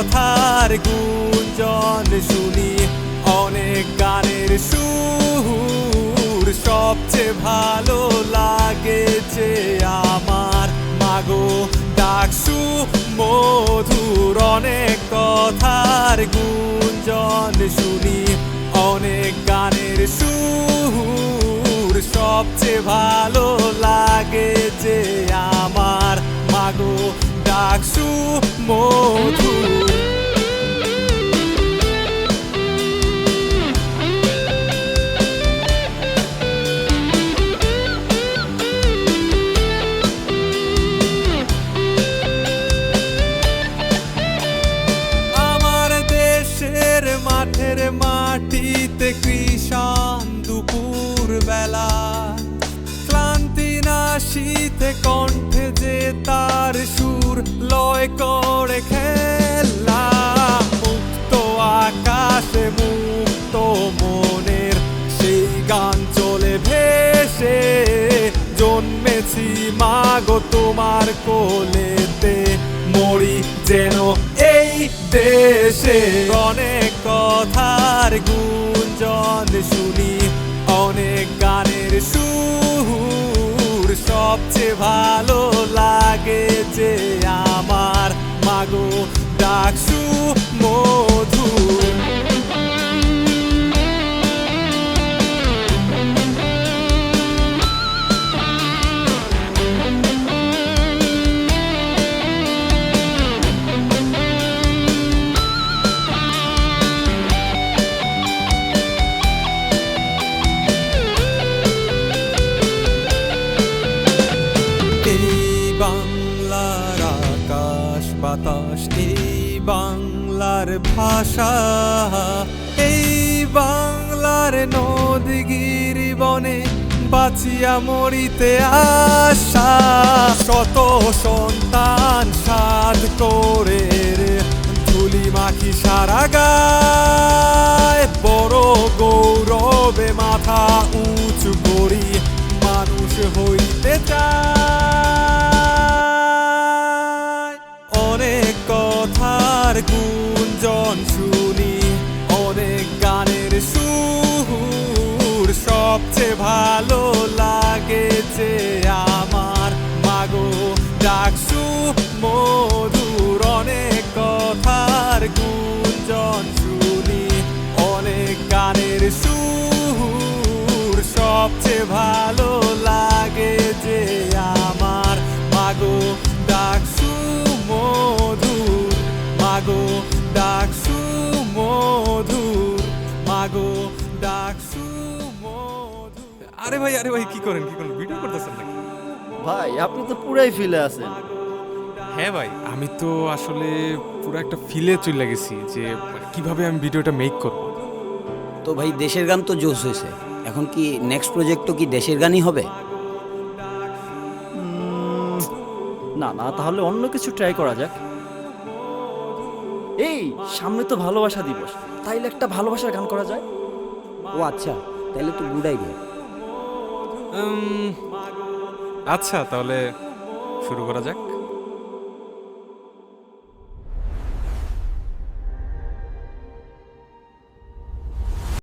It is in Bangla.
কথার গুঞ্জন শুনি, অনেক গানের সুর। সবচেয়ে ভালো লাগেছে আমার মাগো ডাকসু মধুর। অনেক কথার গুঞ্জন শুনি, অনেক গানের সুর। সবচেয়ে ভালো লাগেছে আমার মাগো ডাকসু মধুর। কণ্ঠে যে তার সুর লয় করে খেলা, মুক্ত আকাশে, মুক্ত মনের সেই গান চলে ভেসে। জন্মেছি মাগো তোমার কোলেতে, মরি যেন এই দেশে। অনেক কথার গুঞ্জন শুনি সবচেয়ে ভালো লাগে যে আমার মাগো ডাকসু বাংলার আকাশ বাতাস, এই বাংলার ভাষা। এই বাংলার নদী গিরি বনে বাঁচিয়া মরিতে আশা। শত সন্তান সাধ করে ধুলি মাখি সারা গায়। বড় গৌরবে মাথা উঁচু করি, মানুষ হইতে চায়। শুনি অনেক গানের সুর। সবচেয়ে ভালো লাগেছে আমার মাগো ডাকসু মধুর অনেক কথার গুঞ্জন শুনি অনেক গানের সুর। সবচেয়ে ভালো আরে ভাই আরে ভাই কি করেন কি করেন ভিডিও করতেছেন নাকি? ভাই আপনি তো পুরাই ফিলে আছেন। হ্যাঁ ভাই আমি তো আসলে পুরো একটা ফিলে চলে গেছি যে কীভাবে আমি ভিডিওটা মেক করব। তো ভাই দেশের গান তো জোশ হয়েছে। এখন কি নেক্সট প্রজেক্ট তো কি দেশের গানই হবে? না না তাহলে অন্য কিছু ট্রাই করা যাক। এই সামনে তো ভালোবাসা দিবস। তাইলে একটা ভালোবাসার গান করা যায়? ও আচ্ছা তাহলে তো গুড আইডিয়া আচ্ছা তাহলে শুরু করা যাক।